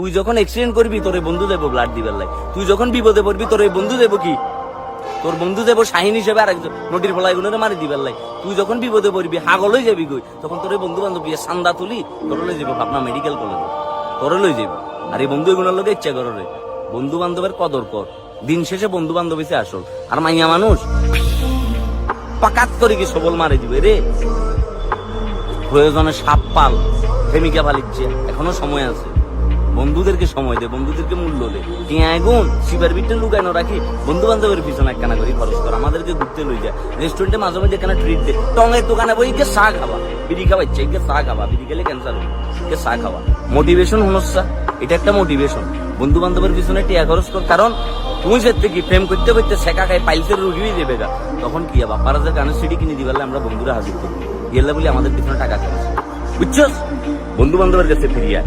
তুই যখন এক্সিডেন্ট করবি, তোর বন্ধু দেবো ব্লাড দিবার লাই তুই যখন বিপদে পড়বি, তোর বন্ধু দেবো কি? তোর বন্ধু দেবো শাহিন হিসেবে আর একজন নদীর ফলাই গুলোরে মারি দিবার লাই তুই যখন বিপদে পড়বি হাগল হয়ে যাবি কই? তখন তোর বন্ধু বান্ধব সান্দা তুলি, তোর লই যাব ভাবনা মেডিকেল কলেজ তোর লই যাবি। আর এই বন্ধু এগুলোর লোকে ইচ্ছা করো বন্ধু বান্ধবের কদর কর। দিন শেষে বন্ধু বান্ধব এসে আসল। আর মাইয়া মানুষ, পাকাত করে কি সবল মারে দিবে রে? প্রয়োজনে সাপ পাল প্রেমিকা পালিচ্ছে এখনও সময় আছে। বন্ধুদেরকে সময় দে, বন্ধুদেরকে মূল্য দে। টিয়ায় গুণ শিবের বিটে লুকানো রাখি। বন্ধু বান্ধবের পিছনে একখানা করে খরচ কর, আমাদেরকে ঘুরতে লই যা। রেস্টুরেন্টে মাঝে মাঝে এখানে ট্রিট দে। টঙের দোকানে বই কে চা খাবা, বিড়ি খাওয়াইছে কে চা খাওয়া বিড়ি খেলে ক্যান্সার হবে কে চা খাওয়া মোটিভেশন হনসা এটা একটা মোটিভেশন বন্ধু বান্ধবের পিছনে টিয়া খরচ কর, কারণ তুমি যে থেকে প্রেম করতে করতে শেখা খাই পাইলসের রুগী দেবে গা। তখন কি হবে? বাপারাজের গানের সিডি কিনে দিবালে আমরা বন্ধুরা হাজির করব গেলে বলি আমাদের পিছনে টাকা খরচ। বুঝছস? বন্ধু বান্ধবের কাছে ফিরিয়ে